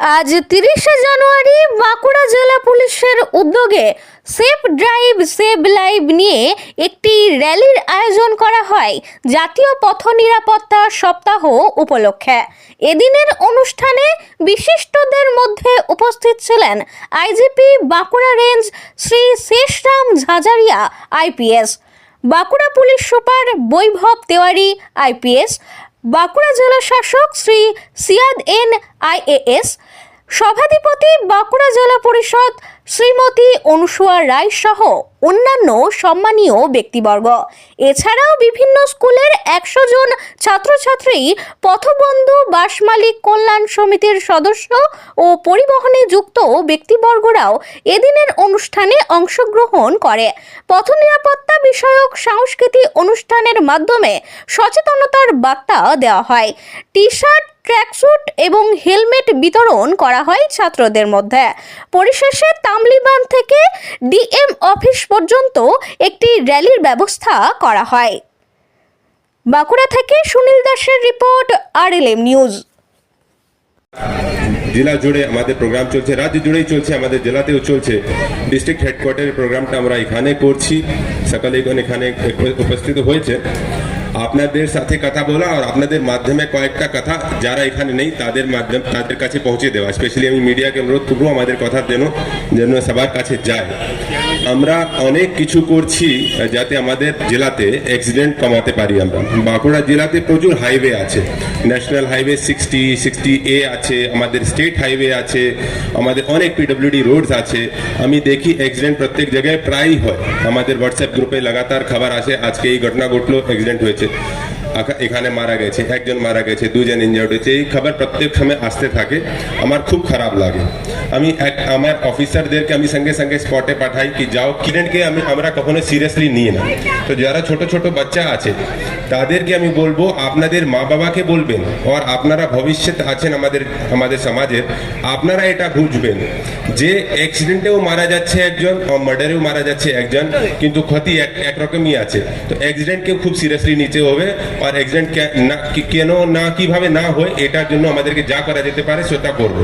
আজ তিরিশে জানুয়ারি বাঁকুড়া জেলা পুলিশের উদ্যোগে সেফ ড্রাইভ, সেভ লাইভ নিয়ে একটি র্যালির আয়োজন করা হয়। জাতীয় পথ নিরাপত্তা সপ্তাহ উপলক্ষে। এদিনের অনুষ্ঠানে বিশিষ্টদের মধ্যে উপস্থিত ছিলেন IGP Bankura range Shri Sheshram Jhajharia, IPS. Bankura police super Vaibhav Tewari, IPS. Bankura জেলা শাসক শ্রী সিয়াদ এন আইএএস সভাধিপতি বাঁকুড়া জেলা পরিষদ শ্রীমতী অনুসুয়া রায় সহ অন্যান্য সম্মানীয় ব্যক্তিবর্গ। এছাড়াও বিভিন্ন স্কুলের একশো জন ছাত্রছাত্রী, পথবন্ধু বাস মালিক কল্যাণ সমিতির সদস্য ও পরিবহনে যুক্ত ব্যক্তিবর্গরাও এদিনের অনুষ্ঠানে অংশগ্রহণ করে। পথ নিরাপত্তা বিষয়ক সাংস্কৃতিক অনুষ্ঠানের মাধ্যমে সচেতনতার বার্তা দেওয়া হয়। টি শার্ট ট্র্যাকস্যুট এবং হেলমেট বিতরণ করা হয় ছাত্রদের মধ্যে। পরিশেষে তামলিবান থেকে ডিএম অফিস পর্যন্ত একটি র্যালির ব্যবস্থা করা হয়। বাঁকুড়া থেকে সুনীল দাসের রিপোর্ট, আর নিউজ। জেলা জুড়ে আমাদের প্রোগ্রাম চলছে, রাজ্য জুড়েই চলছে, আমাদের জেলাতেও চলছে। ডিস্ট্রিক্ট হেডকোয়ার্টারের প্রোগ্রামটা আমরা এখানে করছি। সকালে এখন উপস্থিত হয়েছে। আপনাদের সাথে কথা বলা আর আপনাদের মাধ্যমে কয়েকটা কথা যারা এখানে নেই, তাদের মাধ্যমে তাদের কাছে পৌঁছে দেওয়া। স্পেশালি আমি মিডিয়াকে অনুরোধ করব আমাদের কথা যেন যেন সবার কাছে যায়। আমরা অনেক কিছু করছি যাতে আমাদের জেলাতে অ্যাক্সিডেন্ট কমাতে পারি আমরা। বাঁকুড়া জেলাতে প্রচুর হাইওয়ে আছে। National highway sixty sixty A আছে, আমাদের স্টেট হাইওয়ে আছে, আমাদের অনেক পিডব্লিউডি রোডস আছে। আমি দেখি অ্যাক্সিডেন্ট প্রত্যেক জায়গায় প্রায়ই হয়। আমাদের হোয়াটসঅ্যাপ গ্রুপে লাগাতার খবর আসে। আজকে এই ঘটনা ঘটলো অ্যাক্সিডেন্ট হয়েছে। এখানে মারা গেছে, একজন মারা গেছে, দুজন ইঞ্জার্ড হয়েছে। এই খবর প্রত্যেক সময় আসতে থাকে। আমার খুব খারাপ লাগে। আমি, আমার অফিসারদেরকে আমি সঙ্গে সঙ্গে স্পটে পাঠাই কি যাও কিরণকে আমি, আমরা কখনো সিরিয়াসলি নিয়ে না। তো যারা ছোট ছোট বাচ্চা আছে, তাদেরকে আমি বলব, আপনাদের মা বাবাকে বলবেন, আর আপনারা ভবিষ্যৎ আছেন আমাদের আমাদের সমাজের, আপনারা এটা বুঝবেন যে অ্যাক্সিডেন্টেও মারা যাচ্ছে একজন মার্ডারেও মারা যাচ্ছে একজন, কিন্তু ক্ষতি এক একরকমই আছে। তো অ্যাক্সিডেন্টকে খুব সিরিয়াসলি নিতে হবে, আর অ্যাক্সিডেন্ট কেন না, কীভাবে না হয়, এটার জন্য আমাদেরকে যা করা যেতে পারে, সেটা করব।